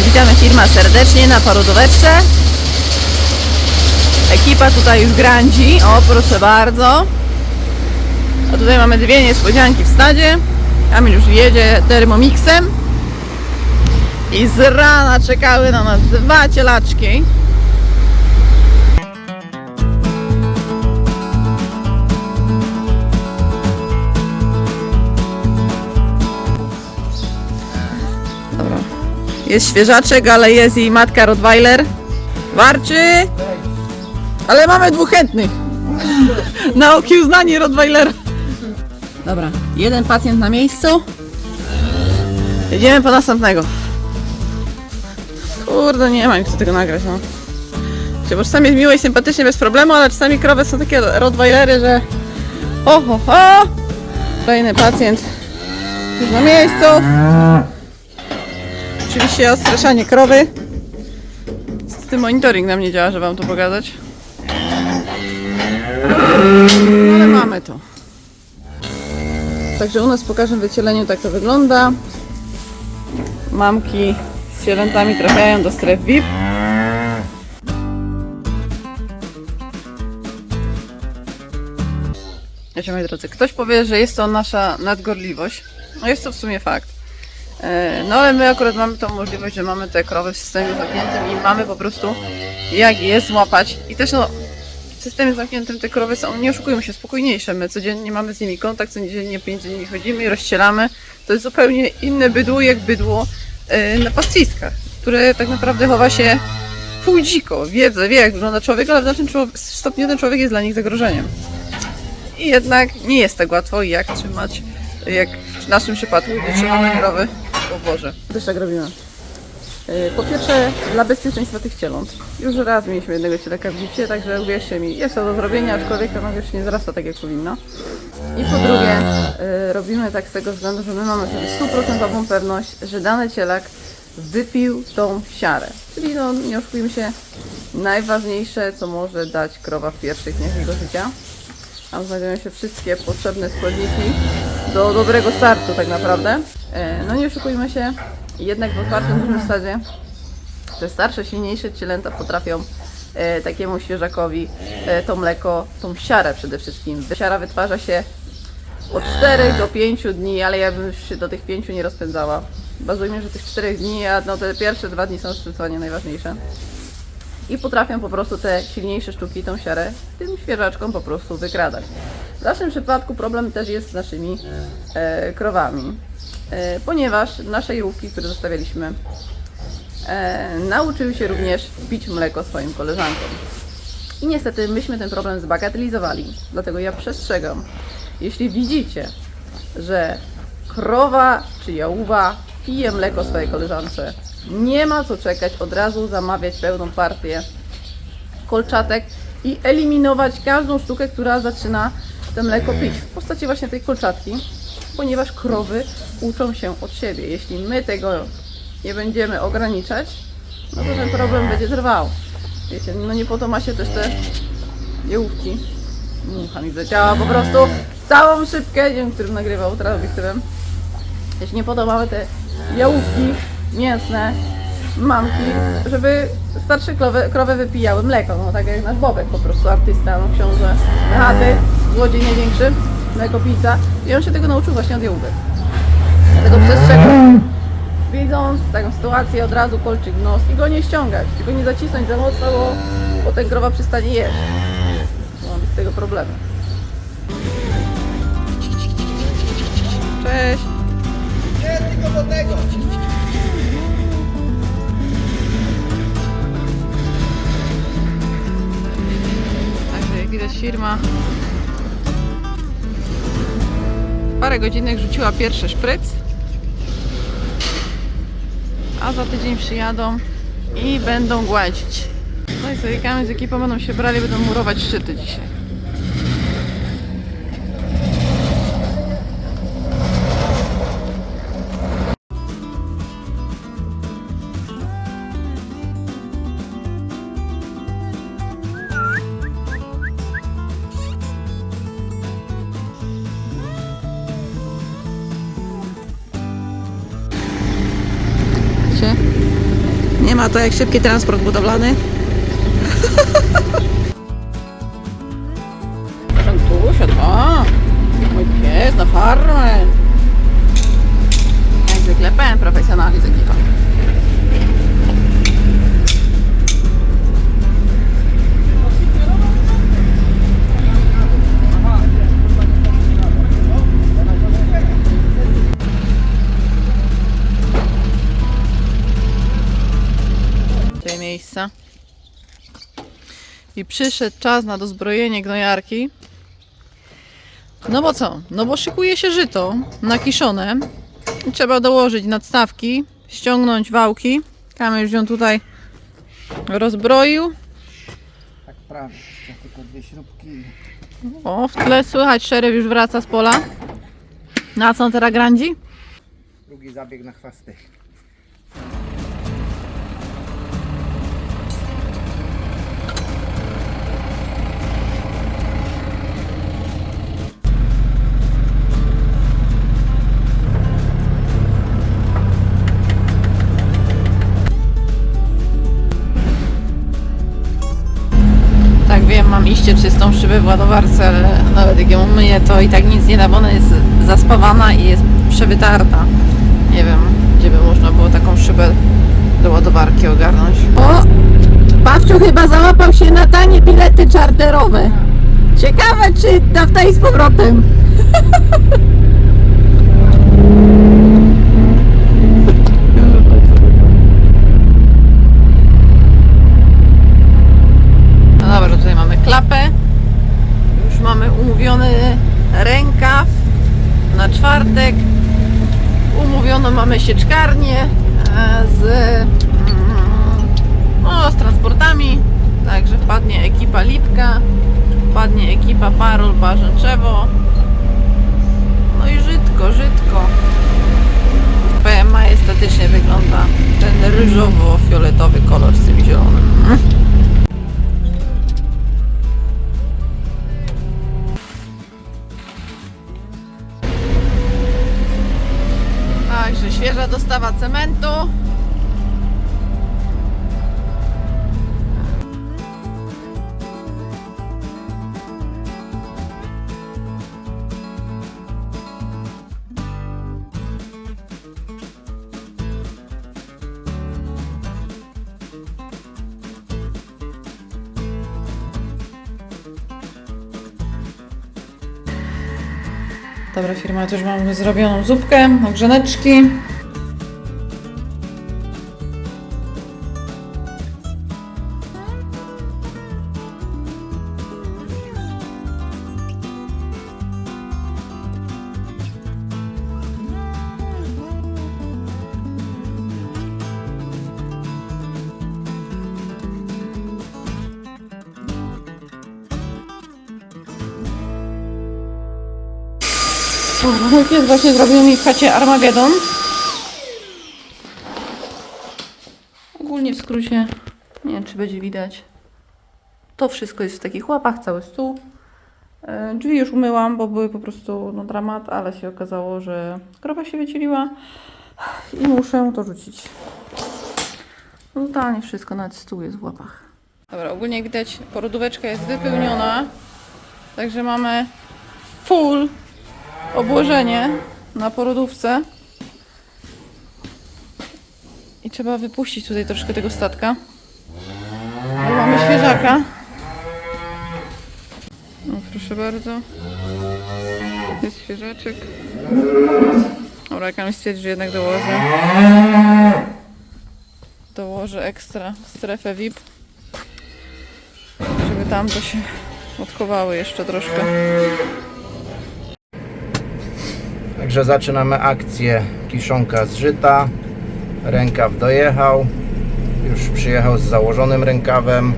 Witamy firma serdecznie na parodóweczce. Ekipa tutaj już grandzi. O, proszę bardzo. A tutaj mamy dwie niespodzianki w stadzie. Kamil już jedzie termomixem. I z rana czekały na nas dwa cielaczki. Jest świeżaczek, ale jest i matka Rottweiler. Warczy! Ale mamy dwóch chętnych. Na okiełznanie Rottweilera. Dobra, jeden pacjent na miejscu. Jedziemy po następnego. Kurde, nie ma jak chcę tego nagrać, no. Bo czasami jest miło i sympatycznie, bez problemu, ale czasami krowy są takie Rottweilery, że... O, ho, ho! Kolejny pacjent już na miejscu. Oczywiście odstraszanie krowy. Tym monitoring nam nie działa, żeby wam to pokazać. Ale mamy to. Także u nas po każdym wycieleniu tak to wygląda. Mamki z cielętami trafiają do stref VIP. Wiecie, moi drodzy, ktoś powie, że jest to nasza nadgorliwość. No jest to w sumie fakt. E, No ale my akurat mamy tą możliwość, że mamy te krowy w systemie zamkniętym i mamy po prostu jak je złapać. I też no, w systemie zamkniętym te krowy są, nie oszukujmy się, spokojniejsze. My codziennie mamy z nimi kontakt, codziennie między nimi chodzimy i rozścielamy. To jest zupełnie inne bydło jak bydło e, na pastwiskach, które tak naprawdę chowa się pół dziko, wie, wie jak wygląda człowiek, ale w znacznym stopniu ten człowiek jest dla nich zagrożeniem. I jednak nie jest tak łatwo jak trzymać, jak w naszym przypadku, gdzie trzymamy krowy. O Boże. Też tak robimy. Yy, Po pierwsze, dla bezpieczeństwa tych cieląt. Już raz mieliśmy jednego cielaka w gipsie, także uwierzcie mi, jest to do zrobienia, aczkolwiek to już nie zarasta tak jak powinno. I po drugie, yy, robimy tak z tego względu, że my mamy sobie stuprocentową pewność, że dany cielak wypił tą siarę. Czyli no, nie oszukujmy się, najważniejsze, co może dać krowa w pierwszych dniach jego życia. Tam znajdują się wszystkie potrzebne składniki do dobrego startu tak naprawdę. E, No nie oszukujmy się, jednak w otwartym dużym stadzie te starsze, silniejsze cielęta potrafią e, takiemu świeżakowi e, to mleko, tą siarę przede wszystkim. Siara wytwarza się od 4 do 5 dni, ale ja bym się do tych 5 nie rozpędzała. Bazujmy, że tych 4 dni, a no te pierwsze dwa dni są zdecydowanie najważniejsze i potrafią po prostu te silniejsze sztuki, tą siarę tym świeżaczkom po prostu wykradać. W naszym przypadku problem też jest z naszymi e, krowami, ponieważ nasze jałówki, które zostawialiśmy, e, nauczyły się również pić mleko swoim koleżankom. I niestety myśmy ten problem zbagatelizowali, dlatego ja przestrzegam, jeśli widzicie, że krowa czy jałuwa pije mleko swojej koleżance, nie ma co czekać, od razu zamawiać pełną partię kolczatek i eliminować każdą sztukę, która zaczyna to mleko pić w postaci właśnie tej kolczatki, ponieważ krowy uczą się od siebie. Jeśli my tego nie będziemy ograniczać, no to ten problem będzie trwał. Wiecie, no nie po to ma się też te jełówki. Mucha mi zleciała po prostu całą szybkę, nie wiem, którym nagrywał, teraz obiektywem. Jeśli nie podobały te jałówki mięsne, mamki, żeby starsze krowy, krowy wypijały mleko, no tak jak nasz Bobek po prostu, artysta, no książę chaty, złodziej największy, mlekopijca i on się tego nauczył właśnie od jałówek. Dlatego przestrzegam. Widząc taką sytuację, od razu kolczyk w nos i go nie ściągać, tylko nie zacisnąć za mocno, bo potem krowa przestanie jeść. Mam z tego problemu. Cześć! Nie, tylko do tego. Także jak widać firma parę godzinek rzuciła pierwszy szpryc. A za tydzień przyjadą i będą gładzić. No i Kamil z ekipą będą się brali, będą murować szczyty dzisiaj. To jak szybki transport budowlany. tu siadł. O, mój pies na farmę. Jak zwykle pełen profesjonalizm. I przyszedł czas na dozbrojenie gnojarki. No bo co? No bo szykuje się żyto nakiszone. Trzeba dołożyć nadstawki, ściągnąć wałki. Kamil już ją tutaj rozbroił. Tak prawie, tylko dwie śrubki. O, w tle słychać, szeryf już wraca z pola. Na co on teraz grandzi? Drugi zabieg na chwasty. Czystą szybę w ładowarce, ale nawet jak ją myję, to i tak nic nie da, bo ona jest zaspawana i jest przewytarta. Nie wiem, gdzie by można było taką szybę do ładowarki ogarnąć. O! Pawciu chyba załapał się na tanie bilety czarterowe. Ciekawe, czy da w tej z powrotem. No dobra, tutaj mamy klapę. Mamy umówiony rękaw na czwartek. Umówiono mamy sieczkarnię e, z, mm, no, z transportami. Także wpadnie ekipa Lipka, wpadnie ekipa Parol Barzęczewo. No i Żydko, Żydko. Majestatycznie wygląda ten ryżowo-fioletowy kolor z tym zielonym. Dostawa cementu. Dobra firma, już mamy zrobioną zupkę, ogrzaneczki. Mój pies właśnie zrobił mi w chacie Armagedon. Ogólnie w skrócie, nie wiem czy będzie widać. To wszystko jest w takich łapach, cały stół. E, Drzwi już umyłam, bo były po prostu no, dramat, ale się okazało, że krowa się wycieliła i muszę to rzucić. No, Totalnie wszystko, nawet stół jest w łapach. Dobra, ogólnie jak widać porodóweczka jest wypełniona, także mamy full obłożenie na porodówce. I trzeba wypuścić tutaj troszkę tego statka. Bo mamy świeżaka. No, proszę bardzo. Jest świeżaczek. Dobra, jak mi stwierdzi, że jednak dołożę. Dołożę ekstra strefę VIP. Żeby tam to się odchowały jeszcze troszkę. Także zaczynamy akcję kiszonka z żyta. Rękaw dojechał. Już przyjechał z założonym rękawem.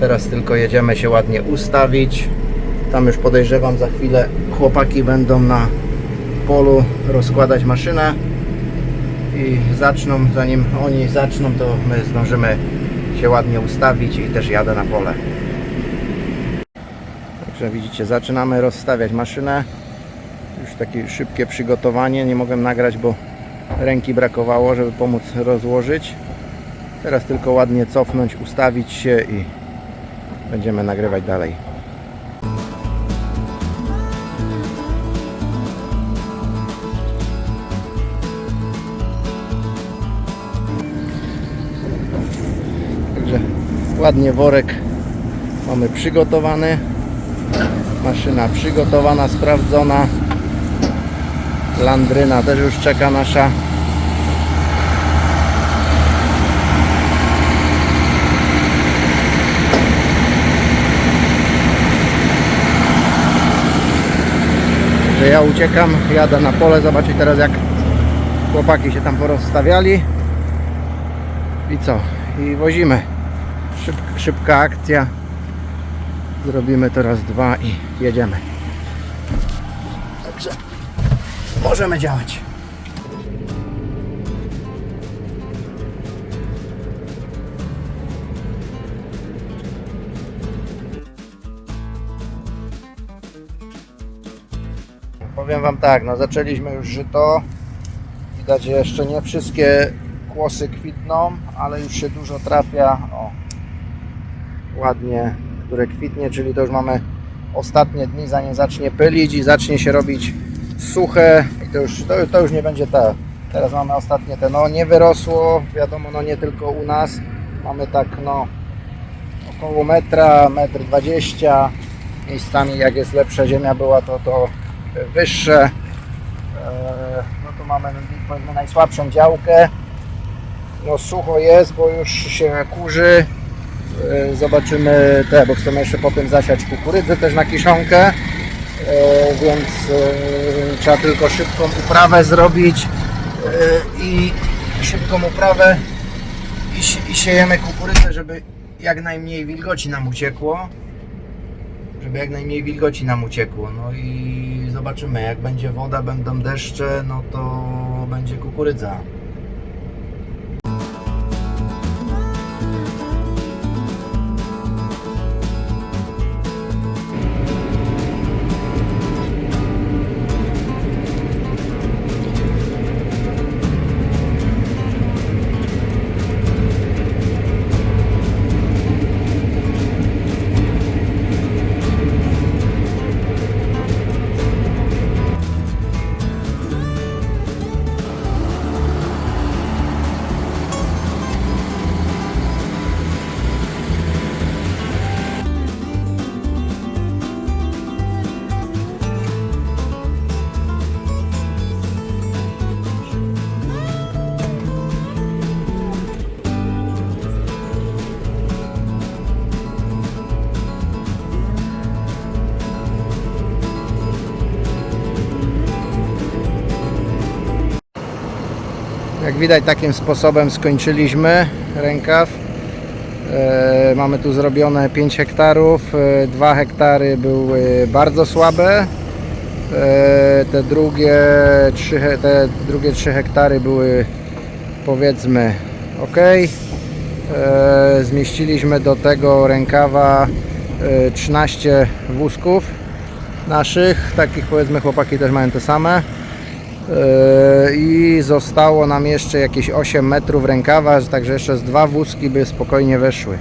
Teraz tylko jedziemy się ładnie ustawić. Tam już podejrzewam za chwilę chłopaki będą na polu rozkładać maszynę i zaczną, zanim oni zaczną, to my zdążymy się ładnie ustawić i też jadę na pole. Także widzicie, zaczynamy rozstawiać maszynę. Już takie szybkie przygotowanie. Nie mogłem nagrać, bo ręki brakowało, żeby pomóc rozłożyć. Teraz tylko ładnie cofnąć, ustawić się i będziemy nagrywać dalej. Także ładnie worek mamy przygotowany. Maszyna przygotowana, sprawdzona. Landryna też już czeka nasza. Że ja uciekam, jadę na pole, zobaczyć teraz jak chłopaki się tam porozstawiali. I co? I wozimy. Szyb, szybka akcja. Zrobimy teraz dwa i jedziemy. Także możemy działać. Powiem Wam tak, no zaczęliśmy już żyto. Widać, że jeszcze nie wszystkie kłosy kwitną, ale już się dużo trafia. O, ładnie, które kwitnie, czyli to już mamy ostatnie dni, zanim zacznie pylić i zacznie się robić suche i to już, to, to już nie będzie te. Teraz mamy ostatnie te, no nie wyrosło, wiadomo, no nie tylko u nas. Mamy tak, no około metra, metr dwadzieścia. Miejscami jak jest lepsza ziemia była, to to wyższe. Eee, No tu mamy powiedzmy najsłabszą działkę. No sucho jest, bo już się kurzy. E, Zobaczymy te, bo chcemy jeszcze potem zasiać kukurydzę też na kiszonkę. E, Więc e, trzeba tylko szybką uprawę zrobić e, i szybką uprawę i, si- i siejemy kukurydzę, żeby jak najmniej wilgoci nam uciekło. Żeby jak najmniej wilgoci nam uciekło. No i zobaczymy, jak będzie woda, będą deszcze, no to będzie kukurydza. Jak widać takim sposobem skończyliśmy rękaw. E, mamy tu zrobione 5 hektarów. 2 hektary były bardzo słabe. E, te, drugie 3, he- te drugie 3 hektary były powiedzmy ok. E, zmieściliśmy do tego rękawa e, 13 wózków naszych. Takich powiedzmy chłopaki też mają te same. Yy, i zostało nam jeszcze jakieś 8 metrów rękawa, także jeszcze z dwa wózki by spokojnie weszły.